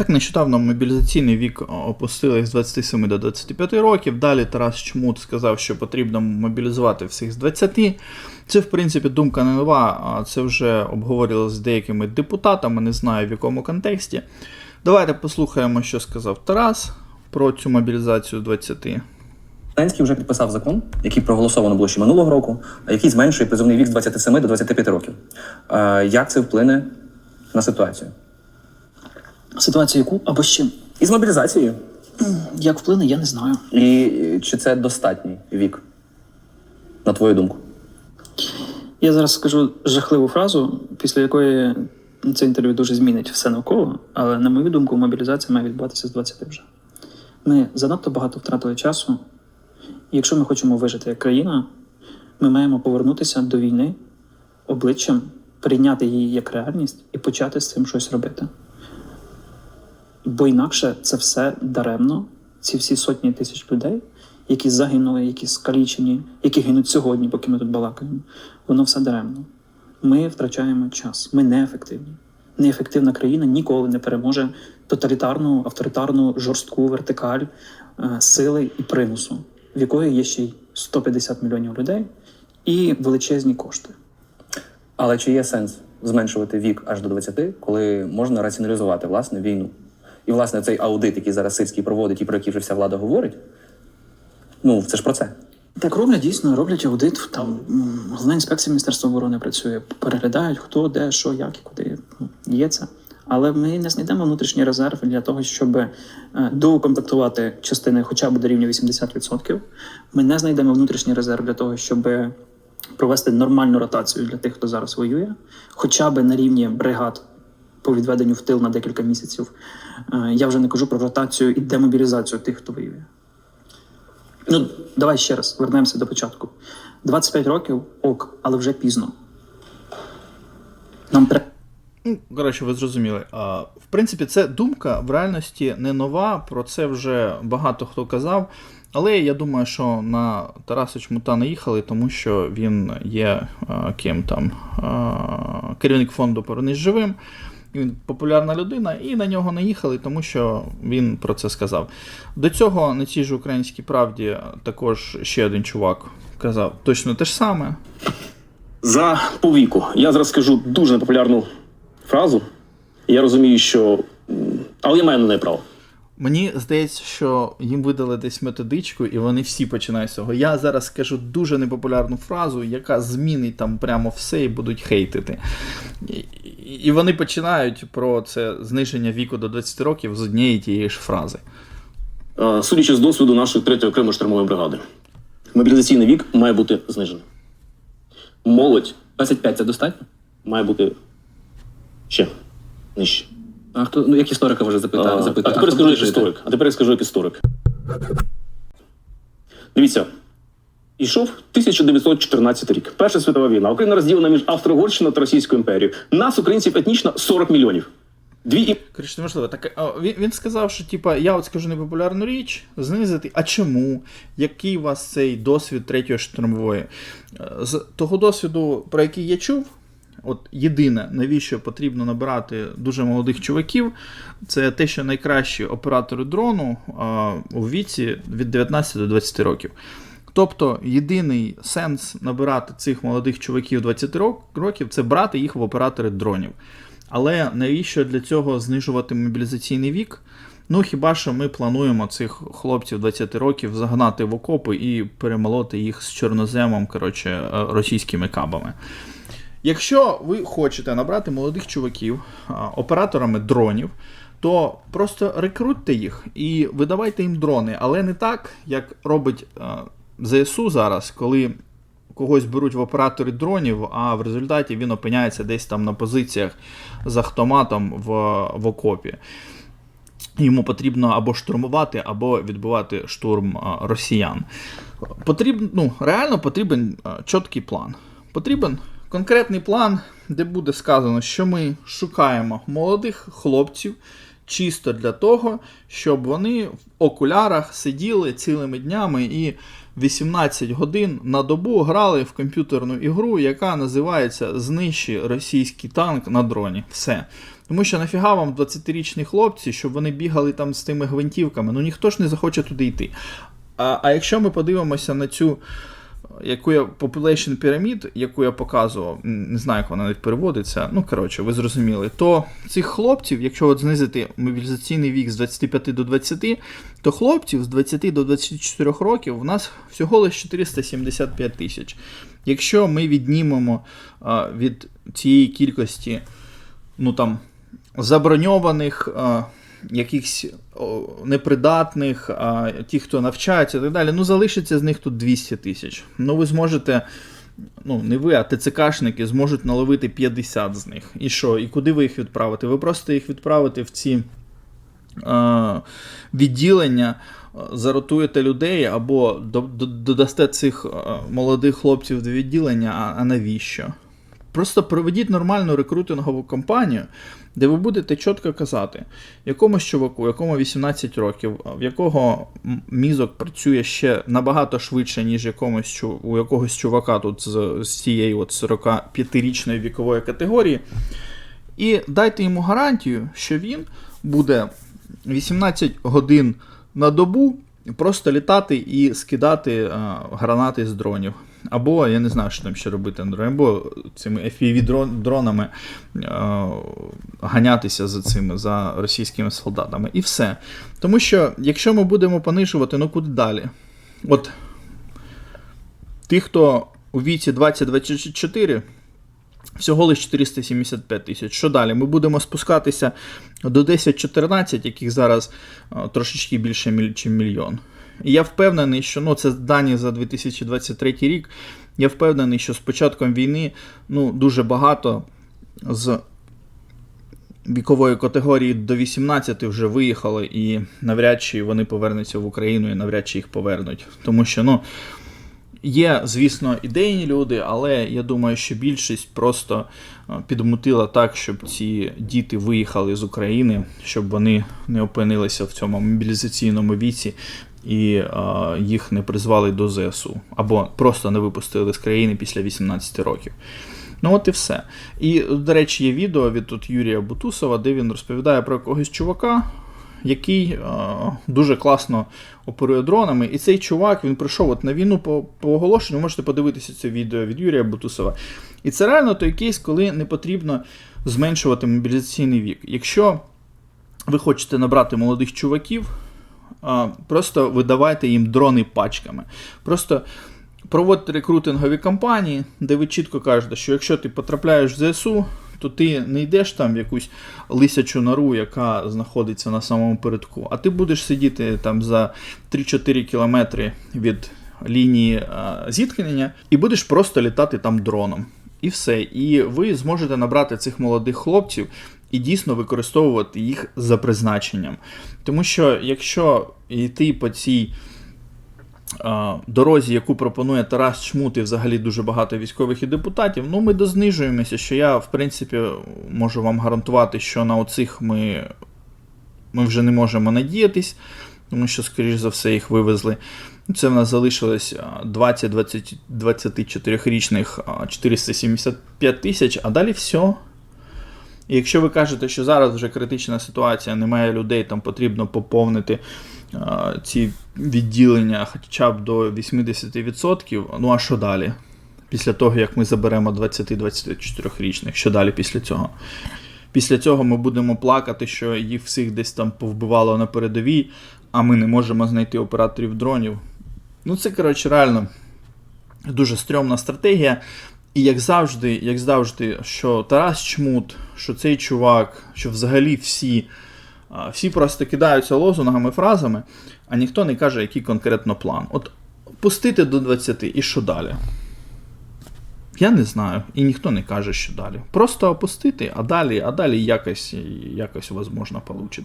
Так нещодавно мобілізаційний вік опустили з 27 до 25 років. Далі Тарас Чмут сказав, що потрібно мобілізувати всіх з 20. Це, в принципі, думка не нова, це вже обговорювалося з деякими депутатами, не знаю в якому контексті. Давайте послухаємо, що сказав Тарас про цю мобілізацію з 20. Зеленський вже підписав закон, який проголосовано було ще минулого року, який зменшує призовний вік з 27 до 25 років. Е, Як це вплине на ситуацію? Ситуацію яку або з чим? І з мобілізацією. Як вплине, я не знаю. І е, чи це достатній вік, на твою думку? Я зараз скажу жахливу фразу, після якої це інтерв'ю дуже змінить все навколо, але на мою думку, мобілізація має відбуватися з 20 вже. Ми занадто багато втратили часу. І якщо ми хочемо вижити як країна, ми маємо повернутися до війни обличчям, прийняти її як реальність і почати з цим щось робити. Бо інакше це все даремно, ці всі сотні тисяч людей, які загинули, які скалічені, які гинуть сьогодні, поки ми тут балакаємо, воно все даремно. Ми втрачаємо час, ми неефективні. Неефективна країна ніколи не переможе тоталітарну, авторитарну, жорстку вертикаль е, сили і примусу, в якої є ще й 150 мільйонів людей і величезні кошти. Але чи є сенс зменшувати вік аж до 20, коли можна раціоналізувати власне війну? І власне цей аудит, який зараз Сирський проводить і про який вже вся влада говорить, ну це ж про це. Так роблять дійсно, роблять аудит. Там головна інспекція Міністерства оборони працює, переглядають, хто, де, що, як і куди Ну, є це. Але ми не знайдемо внутрішній резерв для того, щоб е, доукомплектувати частини хоча б до рівня 80%. Ми не знайдемо внутрішній резерв для того, щоб провести нормальну ротацію для тих, хто зараз воює, хоча б на рівні бригад по відведенню в тил на декілька місяців. Е, Я вже не кажу про ротацію і демобілізацію тих, хто воює. Ну, давай ще раз вернемося до початку. 25 років ок, але вже пізно. Нам треба. Ну, коротше, ви зрозуміли. В принципі, це думка в реальності не нова, про це вже багато хто казав. Але я думаю, що на Тараса Чмута не їхали, тому що він є а, ким там а, керівник фонду Повернись живим. Він популярна людина, і на нього не їхали, тому що він про це сказав. До цього на цій ж українській правді також ще один чувак казав точно те ж саме. За повіку. Я зараз скажу дуже непопулярну фразу. Я розумію, що. Але я маю на неї право. Мені здається, що їм видали десь методичку, і вони всі починають з цього. Я зараз скажу дуже непопулярну фразу, яка змінить там прямо все і будуть хейтити. І, вони починають про це зниження віку до 20 років з однієї тієї ж фрази. Судячи з досвіду нашої 3 окремої штурмової бригади, мобілізаційний вік має бути знижений. Молодь 25 це достатньо? має бути ще нижче. А хто ну як історика вже А, запитав? а тепер хто скажу як історик. А тепер я скажу як історик. Дивіться. Ішов 1914 рік. Перша світова війна. Україна розділена між Австро-Угорщиною та Російською імперією. Нас, українців, етнічно 40 мільйонів. Дві і Коротше, неможливо. Так, а, він, він сказав, що типа, я от скажу непопулярну річ, знизити. А чому? Який у вас цей досвід третьої штурмової? Е, З того досвіду, про який я чув, от єдине, навіщо потрібно набирати дуже молодих чуваків, це те, що найкращі оператори дрону а, у віці від 19 до 20 років. Тобто єдиний сенс набирати цих молодих чуваків 20 років це брати їх в оператори дронів. Але навіщо для цього знижувати мобілізаційний вік? Ну хіба що ми плануємо цих хлопців 20 років загнати в окопи і перемолоти їх з чорноземом, коротше, е, російськими кабами. Якщо ви хочете набрати молодих чуваків операторами дронів, то просто рекрутьте їх і видавайте їм дрони, але не так, як робить а, ЗСУ зараз, коли когось беруть в оператори дронів, а в результаті він опиняється десь там на позиціях з автоматом в, в окопі. Йому потрібно або штурмувати, або відбивати штурм росіян. Потрібен, ну, реально потрібен чіткий план. Потрібен конкретний план, де буде сказано, що ми шукаємо молодих хлопців чисто для того, щоб вони в окулярах сиділи цілими днями і 18 годин на добу грали в комп'ютерну ігру, яка називається Знищи російський танк на дроні. Все. Тому що нафіга вам 20-річні хлопці, щоб вони бігали там з тими гвинтівками, ну ніхто ж не захоче туди йти. А, а якщо ми подивимося на цю яку я Population Pyramid, яку я показував, не знаю, як вона навіть переводиться, ну коротше, ви зрозуміли, то цих хлопців, якщо от знизити мобілізаційний вік з 25 до 20, то хлопців з 20 до 24 років в нас всього лише 475 тисяч. Якщо ми віднімемо а, від цієї кількості, ну там, заброньованих. А, Якихось непридатних, а, ті, хто навчається і так далі, ну залишиться з них тут 200 тисяч. Ну, ви зможете, ну, не ви, а ТЦКшники зможуть наловити 50 з них. І що? І куди ви їх відправите? Ви просто їх відправите в ці е, відділення, заротуєте людей або до- до- додасте цих молодих хлопців до відділення, а, а навіщо? Просто проведіть нормальну рекрутингову кампанію, де ви будете чітко казати, якомусь чуваку, якому 18 років, в якого мізок працює ще набагато швидше, ніж якомусь, у якогось чувака тут з, з цієї от 45-річної вікової категорії. І дайте йому гарантію, що він буде 18 годин на добу просто літати і скидати а, гранати з дронів. Або я не знаю, що там ще робити або цими FPV-дронами а, ганятися за цими за російськими солдатами. І все. Тому що, якщо ми будемо понижувати, ну куди далі? От ті, хто у віці 20-24, всього лише 475 тисяч. Що далі? Ми будемо спускатися до 10-14, яких зараз а, трошечки більше, ніж мільйон. І я впевнений, що ну, це дані за 2023 рік. Я впевнений, що з початком війни ну, дуже багато з вікової категорії до 18 вже виїхали, і навряд чи вони повернуться в Україну і навряд чи їх повернуть. Тому що, ну. Є, звісно, ідейні люди, але я думаю, що більшість просто е, підмутила так, щоб ці діти виїхали з України, щоб вони не опинилися в цьому мобілізаційному віці і е, їх не призвали до ЗСУ, або просто не випустили з країни після 18 років. Ну от і все. І, до речі, є відео від тут Юрія Бутусова, де він розповідає про якогось чувака, який е, дуже класно оперує дронами. І цей чувак він прийшов от на війну по, по оголошенню. Можете подивитися це відео від Юрія Бутусова. І це реально той кейс, коли не потрібно зменшувати мобілізаційний вік. Якщо ви хочете набрати молодих чуваків, а, просто видавайте їм дрони пачками. Просто проводьте рекрутингові кампанії, де ви чітко кажете, що якщо ти потрапляєш в ЗСУ, то ти не йдеш там в якусь лисячу нору, яка знаходиться на самому передку, а ти будеш сидіти там за 3-4 кілометри від лінії зіткнення і будеш просто літати там дроном. І все. І ви зможете набрати цих молодих хлопців і дійсно використовувати їх за призначенням. Тому що якщо йти по цій дорозі, яку пропонує Тарас Чмут і взагалі дуже багато військових і депутатів, ну ми дознижуємося, що я, в принципі, можу вам гарантувати, що на оцих ми, ми вже не можемо надіятись, тому що, скоріш за все, їх вивезли. Це в нас залишилось 20-24-річних 475 тисяч, а далі все. І якщо ви кажете, що зараз вже критична ситуація, немає людей, там потрібно поповнити а, ці відділення хоча б до 80%, ну а що далі? Після того, як ми заберемо 20-24-річних, що далі після цього? Після цього ми будемо плакати, що їх всіх десь там повбивало на передовій, а ми не можемо знайти операторів дронів. Ну, це, коротше, реально дуже стрьомна стратегія. І як завжди, як завжди, що Тарас Чмут, що цей чувак, що взагалі всі, всі просто кидаються лозунгами, фразами, а ніхто не каже, який конкретно план. От пустити до 20 і що далі? Я не знаю, і ніхто не каже, що далі. Просто опустити, а далі, а далі якось, якось можна вийде.